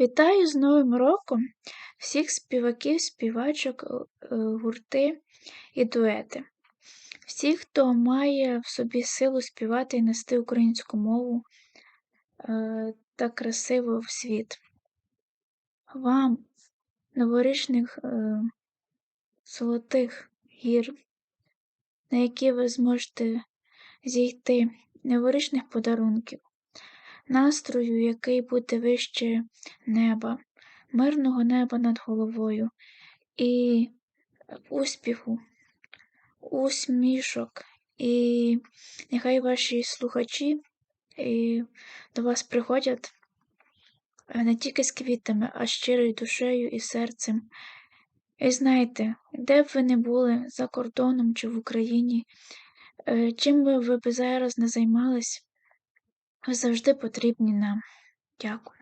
Вітаю з Новим роком всіх співаків, співачок, е, гурти і дуети, всіх, хто має в собі силу співати і нести українську мову е, так красиво в світ. Вам новорічних е, золотих гір, на які ви зможете зійти, новорічних подарунків настрою, який буде вище неба, мирного неба над головою, і успіху, усмішок, і нехай ваші слухачі і до вас приходять е, не тільки з квітами, а щирою душею і серцем. І знаєте, де б ви не були за кордоном чи в Україні, е, чим би ви зараз не займались, ви завжди потрібні нам. Дякую.